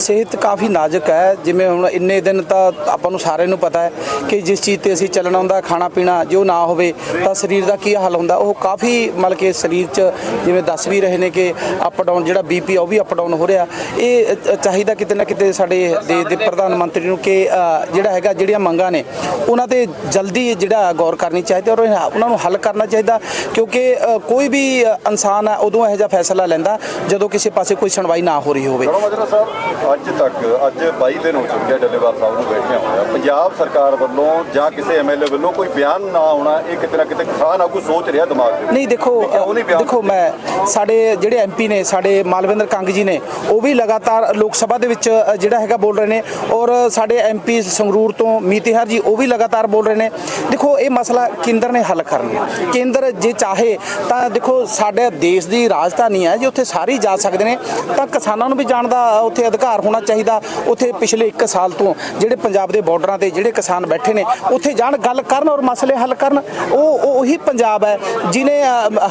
ਸਿਹਤ ਕਾਫੀ ਨਾਜ਼ੁਕ ਹੈ। ਜਿਵੇਂ ਹੁਣ ਇੰਨੇ ਦਿਨ ਤਾਂ ਆਪਾਂ ਨੂੰ ਸਾਰਿਆਂ ਨੂੰ ਪਤਾ ਹੈ ਕਿ ਜਿਸ ਚੀਜ਼ ਤੇ ਅਸੀਂ ਚੱਲਣਾ ਹੁੰਦਾ ਖਾਣਾ ਪੀਣਾ ਜੋ ਨਾ ਹੋਵੇ ਤਾਂ ਸਰੀਰ ਦਾ ਕੀ ਹਾਲ ਹੁੰਦਾ? ਉਹ ਕਾਫੀ ਮਤਲਬ ਕਿ ਸਰੀਰ 'ਚ ਜਿਵੇਂ ਦੱਸ ਵੀ ਰਹੇ ਨੇ ਕਿ ਅਪ ਡਾਊਨ ਜਿਹੜਾ ਬੀਪੀ ਉਹ ਵੀ ਅਪ ਡਾਊਨ ਹੋ ਰਿਹਾ। ਇਹ ਚਾਹੀਦਾ ਕਿਤੇ ਨਾ ਕਿਤੇ ਸਾਡੇ ਦੇਸ਼ ਦੇ ਪ੍ਰਧਾਨ ਮੰਤਰੀ ਨੂੰ ਕਿ ਅ, ਜਿਹੜਾ ਹੈਗਾ ਜਿਹੜੀਆਂ ਮੰਗਾਂ ਨੇ ਉਹਨਾਂ ਤੇ ਜਲਦੀ ਜਿਹੜਾ ਗੌਰ ਕਰਨੀ ਚਾਹੀਦੀ ਔਰ ਇਹ- ਉਹਨਾਂ ਨੂੰ ਹੱਲ ਕਰਨਾ ਚਾਹੀਦਾ। ਕਿਉਂਕਿ ਅ, ਕੋਈ ਵੀ ਅ, ਇਨਸਾਨ ਹੈ ਉਦੋਂ ਇਹੋ ਜਿਹਾ ਫੈਸਲਾ ਲੈਂਦਾ ਜਦੋਂ ਕਿਸੇ ਪਾਸੇ ਕੋਈ ਸੁਣਵਾਈ ਨਾ ਹੋ ਰਹੀ ਹੋਵੇ। ਸਾਹਿਬ ਅੱਜ ਤੱਕ ਅੱਜ 22 ਦਿਨ ਹੋ ਚੁੱਕੇ ਆ ਡੱਲੇਵਾਲ ਸਾਹਿਬ ਨੂੰ ਬੈਠਿਆ ਹੋਇਆ ਪੰਜਾਬ ਸਰਕਾਰ ਵੱਲੋਂ ਜਾਂ ਕਿਸੇ ਐਮਐਲਏ ਵੱਲੋਂ ਕੋਈ ਬਿਆਨ ਨਾ ਆਉਣਾ ਇਹ ਕਿਤੇ ਨਾ ਕਿਤੇ ਕਿਸਾਨ ਆਗੂ ਸੋਚ ਰਿਹਾ ਦਿਮਾਗ ਦੇ ਵਿੱਚ। ਨਹੀਂ ਦੇਖੋ ਕਿਉਂ ਨਹੀਂ ਬਿਆਨ ਦੇਖੋ ਮੈਂ ਸਾਡੇ ਜਿਹੜੇ ਐਮਪੀ ਨੇ ਸਾਡੇ ਮਾਲਵਿੰਦਰ ਕੰਗ ਜੀ ਨੇ ਉਹ ਵੀ ਲਗਾਤਾਰ ਲੋਕ ਸਭਾ ਦੇ ਵਿੱਚ ਅ, ਜਿਹੜਾ ਹੈਗਾ ਬੋਲ ਰਹੇ ਨੇ ਔਰ ਸਾਡੇ ਐਮਪੀ ਸੰਗਰੂਰ ਤੋਂ ਮੀਤਿਹਾਰ ਜੀ ਉਹ ਵੀ ਲਗਾਤਾਰ ਬੋਲ ਰਹੇ ਨੇ ਦੇਖੋ ਇਹ ਮਸਲਾ ਕੇਂਦਰ ਨੇ ਹੱਲ ਕਰਨਾ ਹੈ। ਕੇਂਦਰ ਜੇ ਚਾਹੇ ਤਾਂ ਦੇਖੋ ਸਾਡੇ ਦੇਸ਼ ਦੀ ਰਾਜਧਾਨੀ ਹੈ ਜੇ ਉੱਥੇ ਸਾਰੇ ਹੀ ਜਾ ਸਕਦੇ ਨੇ ਤਾਂ ਕਿਸਾਨਾਂ ਨੂੰ ਵੀ ਜਾਣ ਦਾ ਉੱਥੇ ਅਧਿਕਾਰ ਹੋਣਾ ਚਾਹੀਦਾ ਉੱਥੇ ਪਿਛਲੇ 1 ਸਾਲ ਤੋਂ ਜਿਹੜੇ ਪੰਜਾਬ ਦੇ ਬਾਰਡਰਾਂ ਤੇ ਜਿਹੜੇ ਕਿਸਾਨ ਬੈਠੇ ਨੇ, ਉੱਥੇ ਜਾਣ ਗੱਲ ਕਰਨ ਔਰ ਮਸਲੇ ਹੱਲ ਕਰਨ। ਉਹ, ਉਹੀ ਪੰਜਾਬ ਹੈ ਜਿਨੇ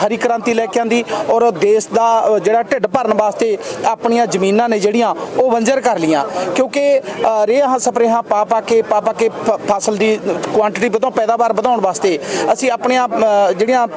ਹਰੀ ਕ੍ਰਾਂਤੀ ਲੈ ਕੇ ਆਂਦੀ ਔਰ ਦੇਸ਼ ਦਾ ਜਿਹੜਾ ਢਿੱਡ ਭਰਨ ਵਾਸਤੇ ਆਪਣੀਆਂ ਜ਼ਮੀਨਾਂ ਨੇ ਜਿਹੜੀਆਂ, ਉਹ ਵੰਜਰ ਕਰ ਲੀਆਂ ਕਿਉਂਕਿ ਰੇਹਾਂ, ਸਪਰੇਹਾਂ ਪਾ ਪਾ ਕੇ, ਪਾ ਪਾ ਕੇ ਫ- ਫਸਲ ਦੀ ਕੁਆਂਟੀਟੀ ਵਧਾਉਣ ਪੈਦਾਵਾਰ ਵਧਾਉਣ ਵਾਸਤੇ ਅਸੀਂ ਆਪਣੀਆਂ ਜਿਹੜੀਆਂ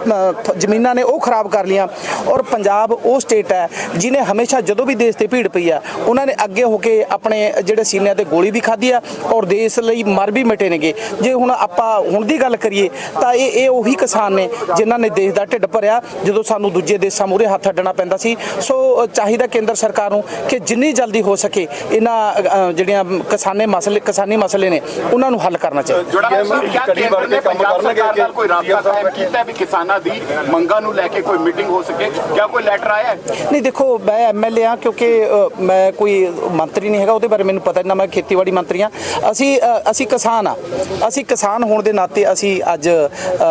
ਜ਼ਮੀਨਾਂ ਨੇ ਉਹ ਖਰਾਬ ਕਰ ਲੀਆਂ ਔਰ ਪੰਜਾਬ ਉਹ ਸਟੇਟ ਹੈ ਜਿਨੇ ਹਮੇਸ਼ਾ ਜਦੋਂ ਵੀ ਦੇਸ਼ ਤੇ ਭੀੜ ਪਈ ਆ ਉਹਨਾਂ ਨੇ ਅੱਗੇ ਹੋ ਕੇ ਆਪਣੇ ਜਿਹੜੇ ਸੀਨਿਆਂ ਤੇ ਗੋਲੀ ਵੀ ਖਾਧੀ ਆ ਔਰ ਦੇਸ਼ ਲਈ ਮਰ ਵੀ ਮਿਟੇ ਨੇਗੇ। ਜੇ ਹੁਣ ਆਪਾਂ ਹੁਣ ਦੀ ਗੱਲ ਕਰੀਏ ਤਾਂ ਇਹ ਇਹ ਉਹੀ ਕਿਸਾਨ ਨੇ ਜਿਨ੍ਹਾਂ ਨੇ ਦੇਸ਼ ਦਾ ਢਿੱਡ ਭਰਿਆ ਜਦੋਂ ਸਾਨੂੰ ਦੂਜੇ ਦੇਸ਼ਾਂ ਮੂਹਰੇ ਹੱਥ ਅੱਡਣਾ ਪੈਂਦਾ ਸੀ। ਸੋ ਚਾਹੀਦਾ ਕੇਂਦਰ ਸਰਕਾਰ ਨੂੰ ਕਿ ਜਿੰਨੀ ਜਲਦੀ ਹੋ ਸਕੇ ਇਹਨਾਂ ਜਿਹੜੀਆਂ ਕਿਸਾਨੇ ਮਸਲੇ ਕਿਸਾਨੀ ਮਸਲੇ ਨੇ ਉਹਨਾਂ ਨੂੰ ਹੱਲ ਕਰਨਾ ਚਾਹੀਦਾ। ਕਿਆ ਕੇਂਦਰ ਨੇ ਕੰਮ ਪੰਜਾਬ ਕਰਨਗੇ ਸਰਕਾਰ ਨਾਲ ਕਿ ਕੋਈ ਰਾਬਤਾ CM ਸਾਹਿਬ ਕਾਇਮ ਕੀਤਾ ਹੈ ਵੀ ਕਿਸਾਨਾਂ ਦੀ ਮੰਗਾਂ ਨੂੰ ਲੈ ਕੇ ਕੋਈ ਮੀਟਿੰਗ ਹੋ ਸਕੇ? ਕਿਆ ਕੋਈ ਲੈਟਰ ਆਇਆ ਹੈ? ਨਹੀਂ ਦੇਖੋ ਮੈਂ ਐਮਐਲਏ ਆ ਕਿਉਂਕਿ ਮੈਂ ਕੋਈ ਮੰਤਰੀ ਨਹੀਂ ਹੈਗਾ ਉਹਦੇ ਬਾਰੇ ਮੈਨੂੰ ਪਤਾ ਨਹੀਂ ਨਾ ਮੈਂ ਖੇਤੀਬਾੜੀ ਮੰਤਰੀ ਆ ਅਸੀਂ ਅਸੀਂ ਕਿਸਾਨ ਆ ਅਸੀਂ ਕਿਸਾਨ ਹੋਣ ਦੇ ਨਾਤੇ ਅਸੀਂ ਅੱਜ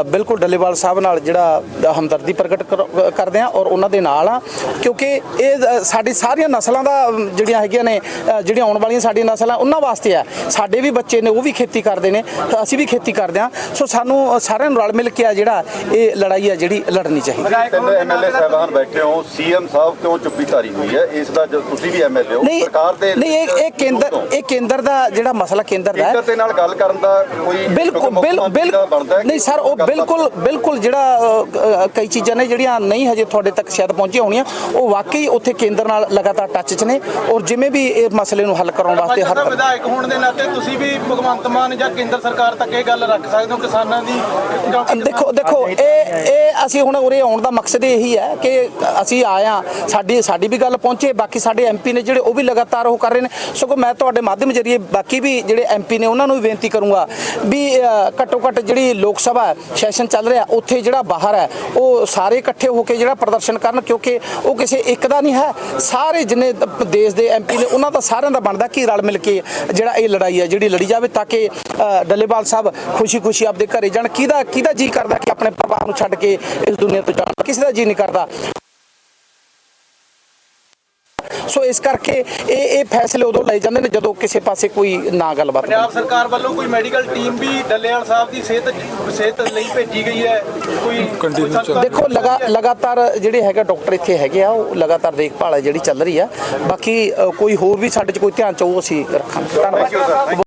ਬਿਲਕੁਲ ਡੱਲੇਵਾਲ ਸਾਹਿਬ ਨਾਲ ਜਿਹੜਾ ਹਮਦਰਦੀ ਪ੍ਰਗਟ ਕਰ- ਕਰਦੇ ਆ ਔਰ ਉਹਨਾਂ ਦੇ ਨਾਲ ਆ ਕਿਉਂਕਿ ਇਹ ਸਾਡੀ ਸਾਰੀਆਂ ਨਸਲਾਂ ਦਾ ਜਿਹੜੀਆਂ ਹੈਗੀਆਂ ਨੇ ਜਿਹੜੀਆਂ ਆਉਣ ਵਾਲੀਆਂ ਸਾਡੀਆਂ ਨਸਲਾਂ ਉਹਨਾਂ ਵਾਸਤੇ ਆ ਸਾਡੇ ਵੀ ਬੱਚੇ ਨੇ ਉਹ ਵੀ ਖੇਤੀ ਕਰਦੇ ਨੇ ਅਸੀਂ ਵੀ ਖੇਤੀ ਕਰਦੇ ਆ ਸੋ ਸਾਨੂੰ ਸਾਰਿਆਂ ਨੂੰ ਰਲ ਮਿਲ ਕੇ ਆ ਜਿਹੜਾ ਇਹ ਲੜਾਈ ਆ ਜਿਹੜੀ ਲੜਨੀ ਚਾਹੀਦੀ ਤਿੰਨ ਐਮਐਲਏ ਸਾਹਿਬਾਨ ਬੈਠੇ ਹੋ ਸੀਐਮ ਸਾਹਿਬ ਕਿਉਂ ਚੁੱਪੀ ਧਾਰੀ ਹੋਈ ਹੈ? ਇਸ ਦਾ ਜੋ ਤੁਸੀਂ ਵੀ ਐਮਐਲਏ ਹੋ ਨਹੀਂ ਸਰਕਾਰ ਦੇ ਨਹੀਂ ਇਹ ਇਹ ਕੇਂਦਰ ਇਹ ਕੇਂਦਰ ਦਾ ਜਿਹੜਾ ਮਸਲਾ ਕੇਂਦਰ ਦਾ ਕੇਂਦਰ ਹੈ ਦੇ ਨਾਲ ਗੱਲ ਕਰਨ ਦਾ ਕੋਈ ਬਿਲਕੁਲ ਮੁੱਖ ਬਿਲ ਮੰਤਰੀ ਦਾ ਬਣਦਾ ਹੈ ਬਿਲ ਕਿ ਨਹੀਂ ਸਰ ਉਹ ਬਿਲਕੁਲ ਬਿਲਕੁਲ ਜਿਹੜਾ ਕਈ ਚੀਜ਼ਾਂ ਨੇ ਜਿਹੜੀਆਂ ਨਹੀਂ ਹਜੇ ਤੁਹਾਡੇ ਤੱਕ ਸ਼ਾਇਦ ਪਹੁੰਚੀਆਂ ਹੋਣੀਆਂ ਉਹ ਵਾਕਈ ਉੱਥੇ ਕੇਂਦਰ ਨਾਲ ਲਗਾਤਾਰ ਟੱਚ 'ਚ ਨੇ ਔਰ ਜਿਵੇਂ ਵੀ ਇਹ ਮਸਲੇ ਨੂੰ ਹੱਲ ਕਰਾਉਣ ਵਾਸਤੇ ਹਰ ਵਿਧਾਇਕ ਹੋਣ ਦੇ ਨਾਤੇ ਤੁਸੀਂ ਵੀ ਭਗਵੰਤ ਮਾਨ ਜਾਂ ਕੇਂਦਰ ਸਰਕਾਰ ਤੱਕ ਇਹ ਗੱਲ ਰੱਖ ਸਕਦੇ ਹੋ ਕਿਸਾਨਾਂ ਦੀ ਦੇਖੋ ਦੇਖੋ ਇਹ ਇਹ ਅਸੀਂ ਹੁਣ ਉਰੇ ਆਉਣ ਦਾ ਮਕਸਦ ਇਹੀ ਹੈ ਕਿ ਅਸੀਂ ਆਇਆ ਸਾਡੀ ਸਾਡੀ ਵੀ ਗੱਲ ਪਹੁੰਚੇ ਬਾਕੀ ਸਾਡੇ ਐਮਪੀ ਨੇ ਜਿਹੜੇ ਉਹ ਵੀ ਲਗਾਤਾਰ ਉਹ ਕਰ ਰਹੇ ਨੇ। ਸਗੋਂ ਮੈਂ ਤੁਹਾਡੇ ਮਾਧਿਅਮ ਜਰੀਏ ਬਾਕੀ ਵੀ ਜਿਹੜੇ ਐਮਪੀ ਨੇ ਉਹਨਾਂ ਨੂੰ ਵੀ ਬੇਨਤੀ ਕਰੂੰਗਾ ਵੀ ਘੱਟੋ ਘੱਟ ਜਿਹੜੀ ਲੋਕ ਸਭਾ ਸੈਸ਼ਨ ਚੱਲ ਰਿਹਾ, ਉੱਥੇ ਜਿਹੜਾ ਬਾਹਰ ਹੈ, ਉਹ ਸਾਰੇ ਇਕੱਠੇ ਹੋ ਕੇ ਜਿਹੜਾ ਪ੍ਰਦਰਸ਼ਨ ਕਰਨ, ਕਿਉਂਕਿ ਉਹ ਕਿਸੇ ਇੱਕ ਦਾ ਨਹੀਂ ਹੈ। ਸਾਰੇ ਜਿੰਨੇ ਦੇਸ਼ ਦੇ ਐਮਪੀ ਨੇ, ਉਹਨਾਂ ਦਾ ਸਾਰਿਆਂ ਦਾ ਬਣਦਾ ਕਿ ਰਲ ਮਿਲ ਕੇ ਜਿਹੜਾ ਇਹ ਲੜਾਈ ਹੈ, ਜਿਹੜੀ ਲੜੀ ਜਾਵੇ ਤਾਂ ਕਿ ਡੱਲੇਵਾਲ ਸਾਹਿਬ ਖੁਸ਼ੀ-ਖੁਸ਼ੀ ਆਪਦੇ ਘਰੇ ਜਾਣ। ਕਿਹਦਾ ਕਿਹਦਾ ਜੀ ਕਰਦਾ ਕਿ ਆਪਣੇ ਪਰਿਵਾਰ ਨੂੰ ਛੱਡ ਕੇ ਇਸ ਦੁਨੀਆ ਤੋਂ ਜਾਣ? ਕਿਸੇ ਦਾ ਜੀ ਨਹੀਂ ਕਰਦਾ। ਸੋ ਇਸ ਕਰਕੇ ਇਹ ਇਹ ਫੈਸਲੇ ਉਦੋਂ ਲਏ ਜਾਂਦੇ ਨੇ ਜਦੋਂ ਕਿਸੇ ਪਾਸੇ ਕੋਈ ਨਾ ਗੱਲਬਾਤ ਹੋਵੇ। ਪੰਜਾਬ ਸਰਕਾਰ ਵੱਲੋਂ ਕੋਈ ਮੈਡੀਕਲ ਟੀਮ ਵੀ ਡੱਲੇਵਾਲ ਸਾਹਿਬ ਦੀ ਸਿਹਤ ਸਿਹਤ ਲਈ ਭੇਜੀ ਗਈ ਹੈ? ਕੋਈ ਦੇਖੋ ਲਗਾ ਲਗਾਤਾਰ ਜਿਹੜੇ ਹੈਗਾ ਡਾਕਟਰ ਇੱਥੇ ਹੈਗੇ ਆ ਉਹ ਲਗਾਤਾਰ ਦੇਖਭਾਲ ਹੈ ਜਿਹੜੀ ਚੱਲ ਰਹੀ ਆ ਬਾਕੀ ਕੋਈ ਹੋਰ ਵੀ ਸਾਡੇ 'ਚ ਕੋਈ ਧਿਆਨ ਚ ਉਹ ਅਸੀਂ ਰੱਖਾਂਗੇ। ਧੰਨਵਾਦ।